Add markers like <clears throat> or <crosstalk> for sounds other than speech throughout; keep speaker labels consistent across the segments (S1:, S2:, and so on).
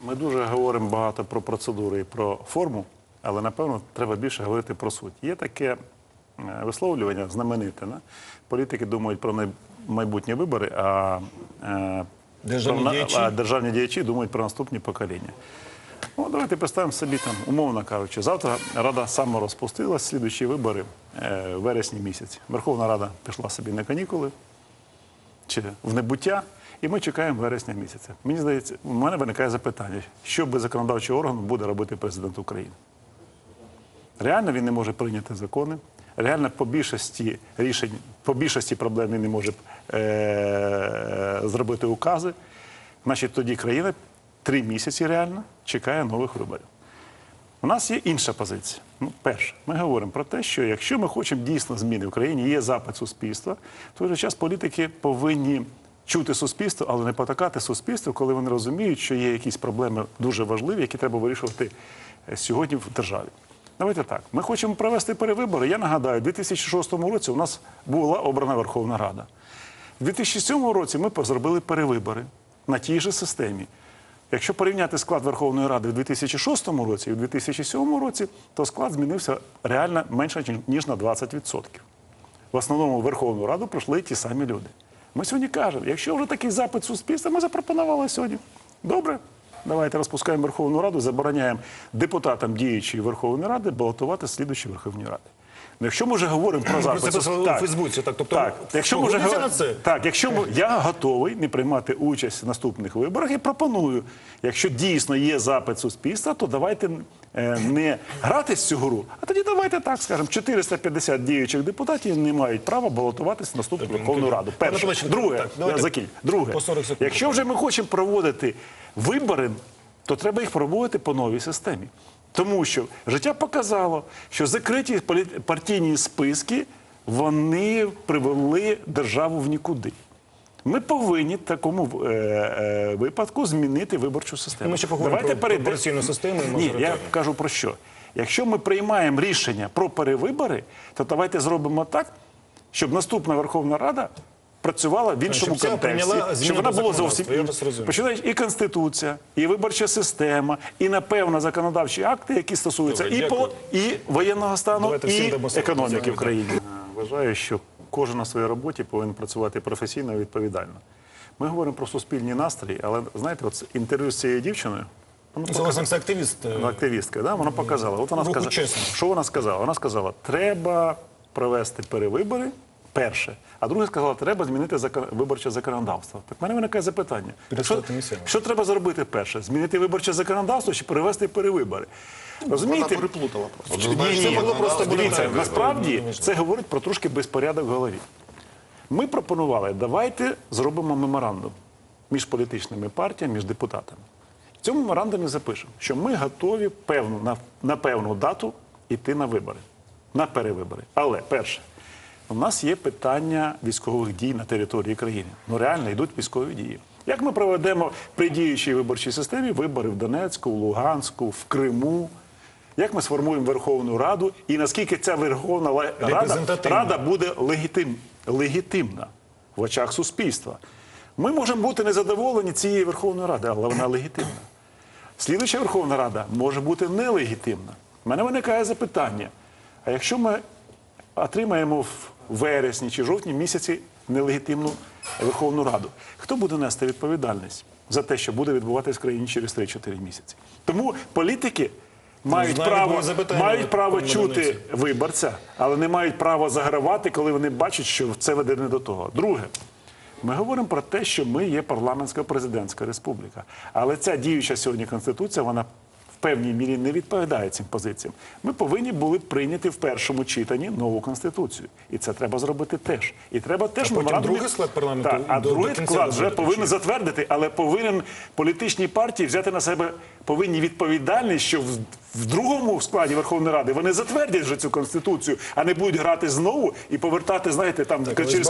S1: Ми дуже говоримо багато про процедури і про форму, але напевно треба більше говорити про суть. Є таке е, висловлювання знамените. Не? Політики думають про майбутні вибори, а, е,
S2: Державні
S1: про
S2: діячі?
S1: а державні діячі думають про наступні покоління. Ну, давайте представимо собі там, умовно кажучи, завтра Рада саморозпустилась, слідуючі вибори е, в вересні місяці. Верховна Рада пішла собі на канікули чи в небуття, і ми чекаємо вересня місяця. Мені здається, у мене виникає запитання, що без законодавчого органу буде робити президент України? Реально він не може прийняти закони. Реально по більшості рішень, по більшості проблем він не може е- зробити укази. Значить, тоді країна три місяці реально чекає нових виборів. У нас є інша позиція. Ну, перше, ми говоримо про те, що якщо ми хочемо дійсно зміни в країні, є запит суспільства, в той же час політики повинні чути суспільство, але не потакати суспільству, коли вони розуміють, що є якісь проблеми дуже важливі, які треба вирішувати е, сьогодні в державі. Давайте так. Ми хочемо провести перевибори. Я нагадаю, у 2006 році у нас була обрана Верховна Рада. У 2007 році ми зробили перевибори на тій же системі. Якщо порівняти склад Верховної Ради в 2006 році і в 2007 році, то склад змінився реально менше, ніж на 20%. В основному в Верховну Раду пройшли ті самі люди. Ми сьогодні кажемо, якщо вже такий запит суспільства, ми запропонували сьогодні. Добре, давайте розпускаємо Верховну Раду, забороняємо депутатам діючої Верховної Ради балотувати слідуючі Верховні Ради. Ну, якщо ми вже говоримо про запит
S2: це писали
S1: суспільства-
S2: у Фейсбуці, так, тобто
S1: так, якщо ми вже
S2: погодиться на це?
S1: так, якщо ми, я готовий не приймати участь в наступних виборах і пропоную, якщо дійсно є запит суспільства, то давайте е, не грати з цю гру, а тоді давайте так скажемо, 450 діючих депутатів не мають права балотуватися в наступну Верховну Раду. Перше. Друге,
S2: так,
S1: я. Друге,
S2: по 40 секунд.
S1: якщо вже ми хочемо проводити вибори, то треба їх проводити по новій системі. Тому що життя показало, що закриті партійні списки вони привели державу в нікуди. Ми повинні в такому е, е, випадку змінити виборчу систему.
S2: Ми ще поговоримо про пропорційну систему і
S1: Ні, я кажу про що. Якщо ми приймаємо рішення про перевибори, то давайте зробимо так, щоб наступна Верховна Рада працювала в іншому
S2: щоб
S1: контексті, щоб вона була зовсім починаючи і конституція, і виборча система, і напевно законодавчі акти, які стосуються
S2: Добре,
S1: і, по, і воєнного стану,
S2: Давайте
S1: і економіки в країні. Вважаю, що кожен на своїй роботі повинен працювати професійно і відповідально. Ми говоримо про суспільні настрої, але знаєте, от інтерв'ю з цією дівчиною. воно
S2: Це активіст. е,
S1: активістка, да? вона показала. От вона сказала, що вона сказала? Вона сказала, треба провести перевибори. Перше, а друге сказала, треба змінити закон... виборче законодавство. Так в мене виникає запитання. Що, що треба зробити перше? Змінити виборче законодавство чи перевести перевибори? Розумієте?
S3: Вона переплутала просто.
S1: Ні, ні,
S2: Це могло просто
S1: дивіться, насправді це говорить про трошки безпорядок в голові. Ми пропонували, давайте зробимо меморандум між політичними партіями, між депутатами. В цьому меморандумі запишемо, що ми готові певну, на, на певну дату йти на вибори, на перевибори. Але перше, у нас є питання військових дій на території країни. Ну реально йдуть військові дії. Як ми проведемо при діючій виборчій системі вибори в Донецьку, в Луганську, в Криму? Як ми сформуємо Верховну Раду і наскільки ця Верховна Рада, Рада буде легітим, легітимна в очах суспільства? Ми можемо бути незадоволені цією Верховною Радою, але вона легітимна. Слідуюча Верховна Рада може бути нелегітимна. У мене виникає запитання: а якщо ми отримаємо в вересні чи жовтні місяці нелегітимну Верховну Раду, хто буде нести відповідальність за те, що буде відбуватися в країні через 3-4 місяці? Тому політики. Мають
S2: знаємо,
S1: право, мають право чути виборця, але не мають права загравати, коли вони бачать, що це веде не до того. Друге, ми говоримо про те, що ми є парламентсько-президентська республіка. Але ця діюча сьогодні конституція, вона певній мірі не відповідає цим позиціям. Ми повинні були прийняти в першому читанні нову конституцію, і це треба зробити теж. І треба теж
S2: А потім другий склад парламенту
S1: Так, а
S2: до-
S1: другий
S2: до кінця
S1: склад вже повинен затвердити, але повинен політичні партії взяти на себе повинні відповідальність, що в, в другому складі Верховної Ради вони затвердять вже цю конституцію, а не будуть грати знову і повертати, знаєте, там
S2: але
S1: через,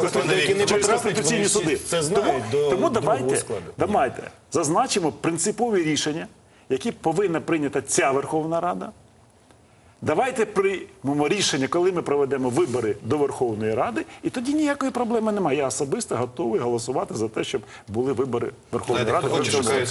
S1: конституційні суди.
S2: це знають
S1: тому,
S2: до
S1: тому давайте,
S2: складу.
S1: давайте зазначимо принципові рішення, які повинна прийняти ця Верховна Рада. Давайте приймемо рішення, коли ми проведемо вибори до Верховної Ради, і тоді ніякої проблеми немає. Я особисто готовий голосувати за те, щоб були вибори Верховної Ради.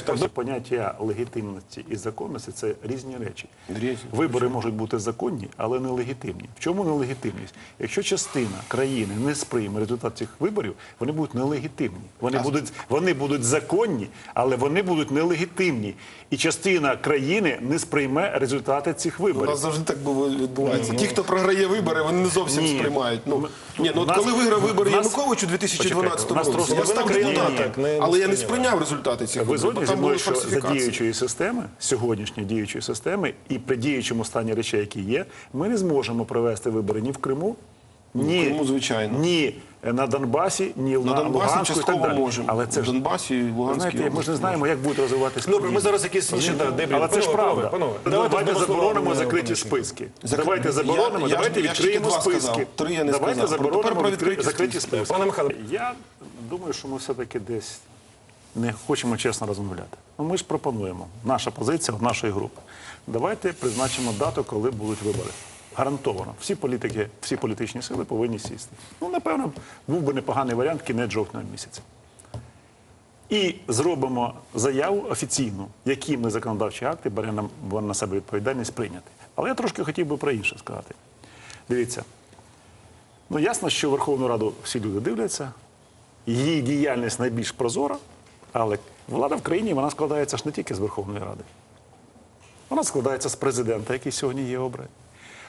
S1: Тобто поняття легітимності і законності це різні речі.
S2: Різні.
S1: Вибори можуть бути законні, але не легітимні. В чому нелегітимність? Якщо частина країни не сприйме результат цих виборів, вони будуть нелегітимні. Вони будуть, вони будуть законні, але вони будуть нелегітимні. І частина країни не сприйме результати цих
S4: У
S1: виборів.
S4: нас завжди так було- відбувається. Ті, хто програє вибори, вони не зовсім сприймають. Ну, ні, ну от коли виграв вибори
S1: Януковичу
S4: Янукович у 2012
S1: Почекайте, у нас
S4: році, я став депутатом,
S2: так,
S4: але я не сприйняв результати цих
S1: Ви
S4: виборів,
S1: згодні зі мною, що за діючої системи, сьогоднішньої діючої системи, і при діючому стані речей, які є, ми не зможемо провести вибори ні в Криму, ні,
S4: Криму, звичайно.
S1: ні на Донбасі, ні
S4: На
S1: на
S4: Донбасі
S1: Луганську і так
S4: частково
S1: далі.
S4: можемо.
S1: Але це ж
S4: Донбасі і Луганській
S1: знаєте, ми ж
S4: області
S1: не знаємо, як будуть розвиватися.
S2: Добре, ми
S1: події.
S2: зараз якісь інші да, дебрі.
S1: Але це ж
S2: Панове,
S1: правда.
S2: панове,
S1: Давайте,
S2: без
S1: заборонимо закриті списки.
S4: Зак-
S1: Давайте
S4: Я-
S1: заборонимо,
S4: я ж-
S1: давайте
S4: я ж тільки
S1: відкриємо
S4: два
S1: списки.
S4: Три я не
S1: давайте
S4: сказав. Тепер
S1: заборонимо
S4: про відкриті
S1: закриті
S4: списки.
S2: Пане Михайло.
S1: Я думаю, що ми все-таки десь не хочемо чесно розмовляти. Ну, ми ж пропонуємо. Наша позиція от нашої групи. Давайте призначимо дату, коли будуть вибори. Гарантовано. Всі політики, всі політичні сили повинні сісти. Ну, напевно, був би непоганий варіант кінець жовтня місяця. І зробимо заяву офіційну, які ми законодавчі акти беремо на, на себе відповідальність прийняти. Але я трошки хотів би про інше сказати. Дивіться, ну ясно, що Верховну Раду всі люди дивляться, її діяльність найбільш прозора, але влада в країні вона складається ж не тільки з Верховної Ради. Вона складається з президента, який сьогодні є обраний.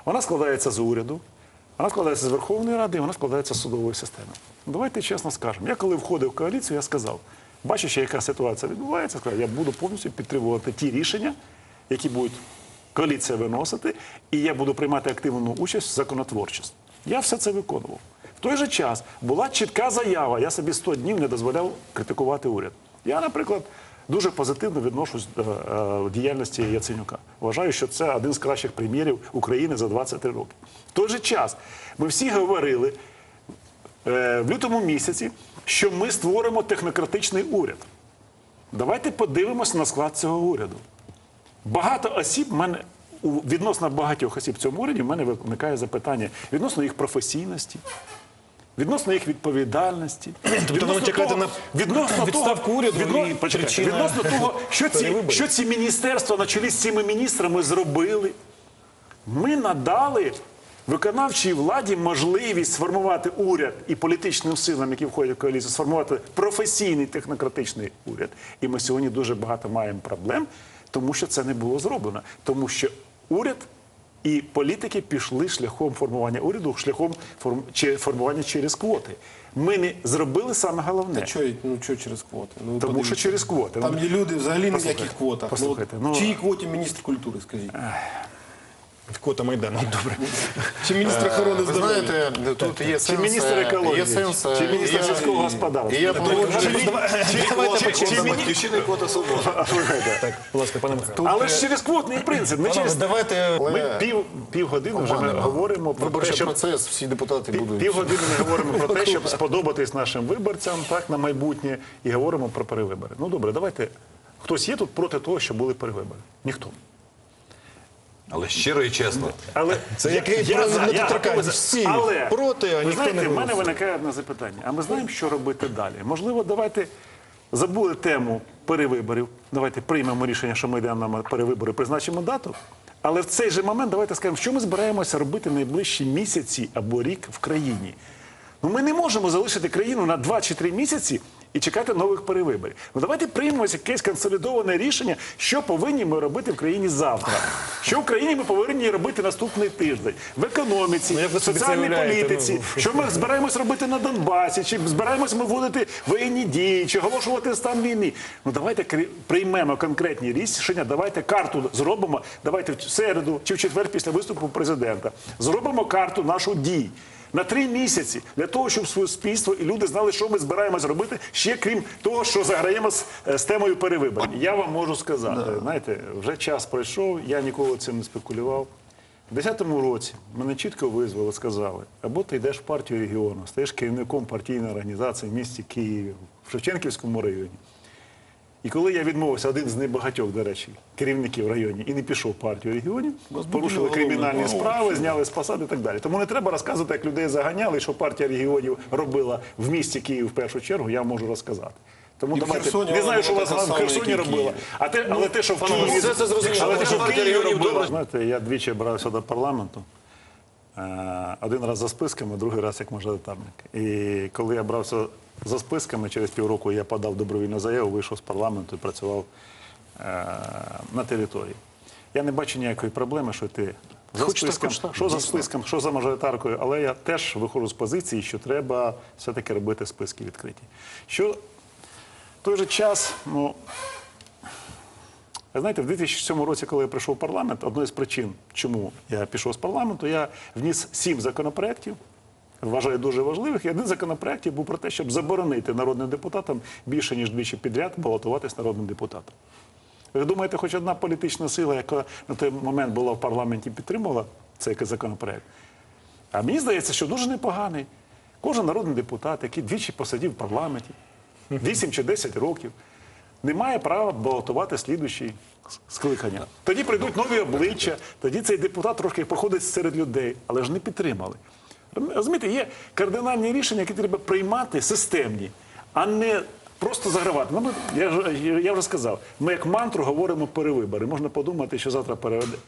S1: Вона складається з уряду, вона складається з Верховної Ради, і вона складається з судової системи. Давайте чесно скажемо. Я коли входив в коаліцію, я сказав, бачачи, яка ситуація відбувається, сказав, я буду повністю підтримувати ті рішення, які будуть коаліція виносити, і я буду приймати активну участь в законотворчості. Я все це виконував. В той же час була чітка заява. Я собі 100 днів не дозволяв критикувати уряд. Я, наприклад, дуже позитивно відношусь до е, діяльності Яценюка. Вважаю, що це один з кращих прем'єрів України за 23 роки. В той же час ми всі говорили е, в лютому місяці, що ми створимо технократичний уряд. Давайте подивимося на склад цього уряду. Багато осіб мене відносно багатьох осіб в цьому уряді в мене виникає запитання відносно їх професійності. Відносно їх відповідальності, <clears throat>
S2: Тобто ви чекаєте на відставку уряду і
S1: почекайте,
S2: причина
S1: відносно того, що ці,
S2: перевиборів?
S1: що ці міністерства на чолі з цими міністрами зробили. Ми надали виконавчій владі можливість сформувати уряд і політичним силам, які входять в коаліцію, сформувати професійний технократичний уряд. І ми сьогодні дуже багато маємо проблем, тому що це не було зроблено. Тому що уряд і політики пішли шляхом формування уряду, шляхом форм- формування через квоти. Ми не зробили саме головне.
S4: Та чого, ну, чого через квоти? Ну,
S1: Тому
S4: подивіться.
S1: що через квоти.
S4: Там є люди взагалі ніяких квотах.
S1: послухайте,
S4: ну,
S1: ну-
S4: Чиї квоті міністр культури, скажіть?
S2: Кота Майдану, добре.
S4: Чи міністр охорони
S3: Ви
S4: здоров'я?
S3: знаєте, тут є
S1: Чи
S3: сенс...
S1: міністр
S3: е,
S1: екології,
S3: Є сенс...
S1: чи
S3: е,
S1: міністр
S3: є-
S1: сільського господарства.
S3: Я погоджуюсь. Батьківщини, квота свобода.
S1: Слухайте.
S2: Будь ласка, пане Михайло.
S1: Але ж через квотний принцип, не через
S2: давайте
S1: Ми пів, півгодини вже ми говоримо про те,
S3: Виборчий
S1: щоб
S3: процес, всі депутати будуть...
S1: півгодини ми говоримо про те, щоб сподобатись нашим виборцям так на майбутнє, і говоримо про перевибори. Ну добре, давайте. Хтось є тут проти того, що були перевибори? Ніхто.
S3: Але щиро і чесно.
S1: Але
S2: Це
S1: я- я я
S2: недоторканність.
S1: готовий
S2: Всі
S1: Але,
S2: проти, а
S1: ви
S2: ніхто
S1: знаєте,
S2: не
S1: в мене виникає одне запитання. А ми знаємо, що робити далі? Можливо, давайте забули тему перевиборів. Давайте приймемо рішення, що ми йдемо на перевибори, призначимо дату. Але в цей же момент давайте скажемо, що ми збираємося робити найближчі місяці або рік в країні. Ну ми не можемо залишити країну на 2 чи 3 місяці і чекати нових перевиборів. Ну давайте приймемо якесь консолідоване рішення, що повинні ми робити в країні завтра. Що в країні ми повинні робити наступний тиждень в економіці,
S2: Ну,
S1: в соціальній політиці.
S2: Ну,
S1: Що ми збираємось робити на Донбасі? Чи збираємось ми вводити воєнні дії, чи оголошувати стан війни? Ну давайте приймемо конкретні рішення. Давайте карту зробимо. Давайте в середу чи в четвер після виступу президента зробимо карту нашу дій. На три місяці для того, щоб суспільство і люди знали, що ми збираємось робити, ще крім того, що заграємо з, е, з темою перевиборів. Я вам можу сказати, знаєте, вже час пройшов, я ніколи цим не спекулював. У 2010 році мене чітко визвали, сказали, або ти йдеш в партію регіону, стаєш керівником партійної організації в місті Києві, в Шевченківському районі. І коли я відмовився, один з небагатьох, до речі, керівників в районі, і не пішов в партію регіонів, порушили кримінальні справи, зняли з посади і так далі. Тому не треба розказувати, як людей заганяли, що партія регіонів робила в місті Київ в першу чергу, я можу розказати. Тому
S4: І
S1: давайте
S4: Херсоні
S1: не знаю, що у вас в Херсоні робила.
S4: Києві.
S1: А те, але те, що в Києві,
S2: все це зрозуміло.
S1: але те, що в Києві робила. Знаєте, я двічі брався до парламенту. Е, Один раз за списками, другий раз як мажоритарник. І коли я брався за списками, через півроку я подав добровільну заяву, вийшов з парламенту і працював е, на території. Я не бачу ніякої проблеми, що ти за
S2: Хоч так,
S1: списком,
S2: хоч так,
S1: що за списком, що за мажоритаркою, але я теж виходжу з позиції, що треба все-таки робити списки відкриті. Що в той же час, ну, знаєте, в 2007 році, коли я прийшов в парламент, одною з причин, чому я пішов з парламенту, я вніс сім законопроєктів, вважаю дуже важливих. І один з законопроєктів був про те, щоб заборонити народним депутатам більше ніж двічі підряд балотуватись народним депутатом. Ви думаєте, хоч одна політична сила, яка на той момент була в парламенті, підтримувала цей законопроект? А мені здається, що дуже непоганий. Кожен народний депутат, який двічі посидів в парламенті, 8 чи 10 років, не має права балотувати слідуючий скликання. Тоді прийдуть нові обличчя, тоді цей депутат трошки походить серед людей, але ж не підтримали. Розумієте, є кардинальні рішення, які треба приймати системні, а не просто загравати. Ну, ми, я, я вже сказав, ми як мантру говоримо перевибори. Можна подумати, що завтра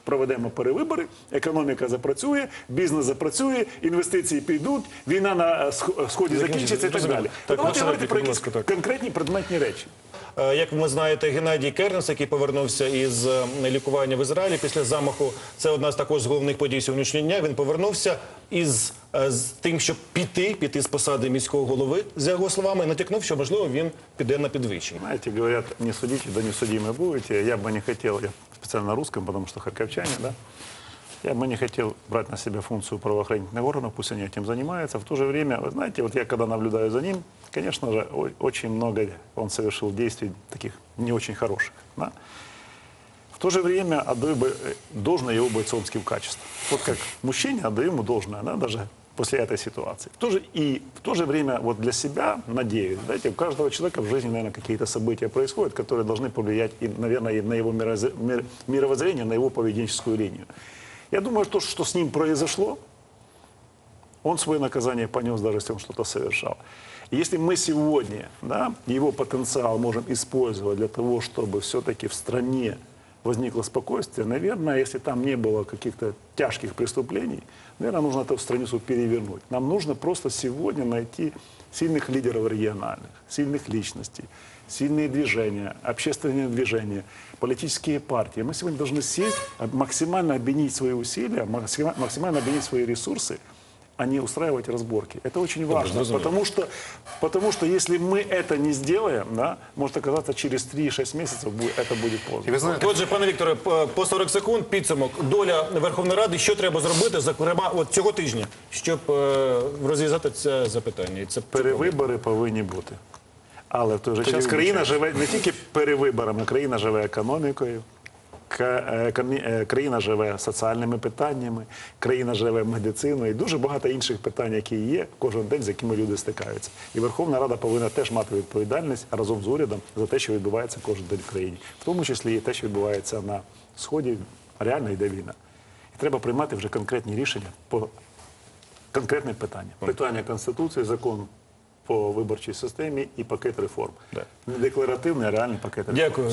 S1: проведемо перевибори, економіка запрацює, бізнес запрацює, інвестиції підуть, війна на е, сході закінчиться і так далі.
S2: Так,
S1: Давайте говорити про якісь
S2: так.
S1: конкретні предметні речі.
S2: Е, Як ви знаєте, Геннадій Кернес, який повернувся із е, лікування в Ізраїлі після замаху, це одна з також з головних подій сьогоднішнього дня. Він повернувся із е, з тим, щоб піти, піти з посади міського голови, за його словами, і натякнув, що можливо він піде на підвищення.
S1: Знаете, говорят, не судите, да не судимы будете. Я бы не хотел, я специально на русском, потому что харьковчане, да, я бы не хотел брать на себя функцию правоохранительных органов, пусть они этим занимаются. В то же время, вы знаете, вот я когда наблюдаю за ним, конечно же, о- очень много он совершил действий таких не очень хороших. Да? То же время отдаю бы, должное его бойцовским качествам. Вот как мужчине отдаю ему должное, да, даже после этой ситуации. В то же, и в то же время вот для себя надеюсь, знаете, у каждого человека в жизни, наверное, какие-то события происходят, которые должны повлиять, и, наверное, и на его мировоз- мир- мировоззрение, на его поведенческую линию. Я думаю, что, что с ним произошло, он свое наказание понес, даже если он что-то совершал. И если мы сегодня да, его потенциал можем использовать для того, чтобы все-таки в стране возникло спокойствие, наверное, если там не было каких-то тяжких преступлений, наверное, нужно эту страницу перевернуть. Нам нужно просто сегодня найти сильных лидеров региональных, сильных личностей, сильные движения, общественные движения, политические партии. Мы сегодня должны сесть, а, максимально объединить свои усилия, максима- максимально объединить свои ресурсы, а не устраивать разборки. Это очень важно,
S2: зрозуміло.
S1: потому что, потому что если мы это не сделаем, да, может оказаться через 3-6 месяцев будет- это будет
S4: І
S1: поздно.
S4: ви знаєте,
S2: Отже, пане Вікторе, п- по 40 секунд підсумок. Доля Верховної Ради, що треба зробити, зокрема, от цього тижня, щоб е, розв'язати це запитання. І це
S1: Перевибори повинні бути. Але в той же час країна живе не тільки перевиборами, країна живе економікою, ка- е, камі- е, країна живе соціальними питаннями, країна живе медициною і дуже багато інших питань, які є кожен день, з якими люди стикаються. І Верховна Рада повинна теж мати відповідальність разом з урядом за те, що відбувається кожен день в країні, в тому числі і те, що відбувається на сході, реально йде війна. І треба приймати вже конкретні рішення по конкретне питання. Питання Конституції, закон по виборчій системі і пакет реформ. Не декларативний, а реальний пакет реформ.
S2: Дякую.